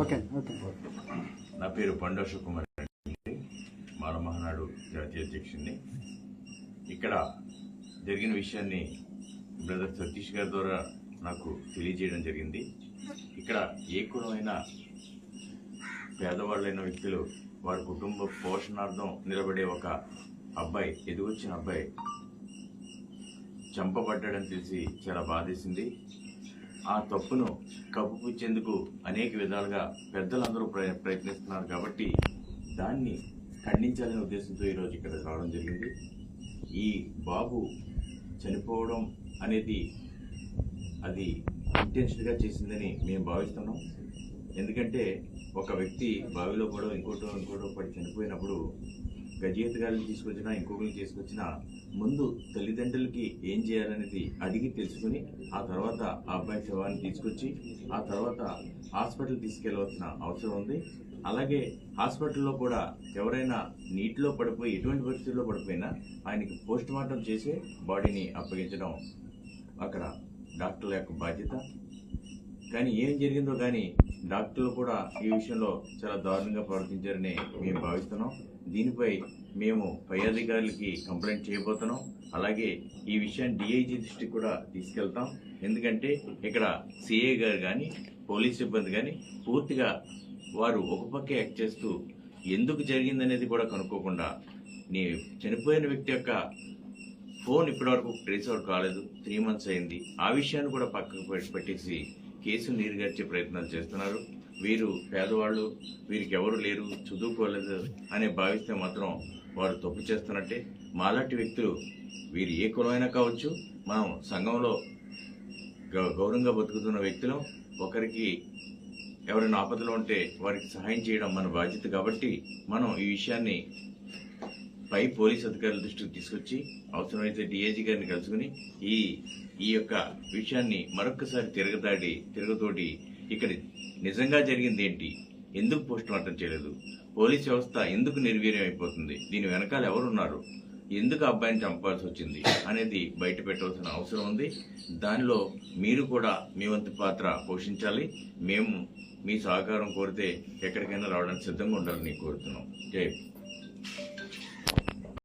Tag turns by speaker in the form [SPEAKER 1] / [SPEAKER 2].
[SPEAKER 1] Okay okay.
[SPEAKER 2] నా పేరు పండు అశోక్ కుమార్ అండి. మాల మహానాడు జాతీయ అధ్యక్షుడిని. ఇక్కడ జరిగిన విషయాన్ని బ్రదర్ సతీష్ గారి ద్వారా నాకు తెలియజేయడం జరిగింది. ఇక్కడ ఏ కులమైన పేదవాళ్ళైన వ్యక్తులు వారి కుటుంబ పోషణార్థం నిలబడే ఒక అబ్బాయి ఎదుగొచ్చిన అబ్బాయి చంపబడ్డాడని తెలిసి చాలా బాధేసింది. ఆ తప్పును కప్పుపుచ్చేందుకు అనేక విధాలుగా పెద్దలందరూ ప్రయ- ప్రయత్నిస్తున్నారు కాబట్టి దాన్ని ఖండించాలనే ఉద్దేశంతో ఈరోజు ఇక్కడ రావడం జరిగింది. ఈ బాబు చనిపోవడం అనేది అది ఇంటెన్షన్గా చేసిందని మేము భావిస్తున్నాం. ఎందుకంటే ఒక వ్యక్తి బావిలో పడో ఇంకోటో ఇంకోటో పడి చనిపోయినప్పుడు గజేత్ గారిని తీసుకొచ్చినా ఇంకొకరిని తీసుకొచ్చినా ముందు తల్లిదండ్రులకి ఏం చేయాలనేది అడిగి తెలుసుకుని ఆ తర్వాత ఆ అబ్బాయి శవాన్ని తీసుకొచ్చి ఆ తర్వాత హాస్పిటల్ తీసుకెళ్ళవలసిన అవసరం ఉంది. అలాగే హాస్పిటల్లో కూడా ఎవరైనా నీటిలో పడిపోయి ఎటువంటి పరిస్థితుల్లో పడిపోయినా ఆయనకి పోస్ట్ మార్టం చేసే బాడీని అప్పగించడం అక్కడ డాక్టర్ల యొక్క బాధ్యత. కానీ ఏం జరిగిందో కానీ డాక్టర్లు కూడా ఈ విషయంలో చాలా దారుణంగా ప్రవర్తించారని మేము భావిస్తున్నాం. దీనిపై మేము పై అధికారులకి కంప్లైంట్ చేయబోతున్నాం. అలాగే ఈ విషయాన్ని డిఐజీ దృష్టికి కూడా తీసుకెళ్తాం. ఎందుకంటే ఇక్కడ సిఏ గారు కానీ పోలీస్ సిబ్బంది కానీ పూర్తిగా వారు ఒక పక్కే యాక్ట్ చేస్తూ ఎందుకు జరిగిందనేది కూడా కనుక్కోకుండా నీ చనిపోయిన వ్యక్తి యొక్క ఫోన్ ఇప్పటివరకు ట్రేస్ అవుట్ కాలేదు. త్రీ మంత్స్ అయింది. ఆ విషయాన్ని కూడా పక్కకు పెట్టేసి కేసు నీరుగార్చే ప్రయత్నాలు చేస్తున్నారు. వీరు పేదవాళ్ళు వీరికి ఎవరు లేరు చదువుకోలేదు అని భావిస్తే మాత్రం వారు తప్పు చేస్తున్నట్టే. మాలాంటి వ్యక్తులు వీరు ఏ కులమైనా కావచ్చు మనం సంఘంలో గౌ- గౌరవంగా బతుకుతున్న వ్యక్తులు ఒకరికి ఎవరైనా ఆపదలో ఉంటే వారికి సహాయం చేయడం మన బాధ్యత కాబట్టి మనం ఈ విషయాన్ని పై పోలీస్ అధికారుల దృష్టికి తీసుకొచ్చి అవసరమైతే డిఐజీ గారిని కలుసుకుని ఈ ఈ యొక్క విషయాన్ని మరొక్కసారి తిరగదాడి తిరగతోటి ఇక్కడ నిజంగా జరిగింది ఏంటి? ఎందుకు పోస్ట్ మార్టం చేయలేదు? పోలీస్ వ్యవస్థ ఎందుకు నిర్వీర్యం అయిపోతుంది? దీని వెనకాల ఎవరున్నారు? ఎందుకు అబ్బాయిని చంపాల్సి వచ్చింది? అనేది బయట పెట్టవలసిన అవసరం ఉంది. దానిలో మీరు కూడా మీ వంతు పాత్ర పోషించాలి. మేము మీ సహకారం కోరితే ఎక్కడికైనా రావడానికి సిద్ధంగా ఉండాలని కోరుతున్నాం. జై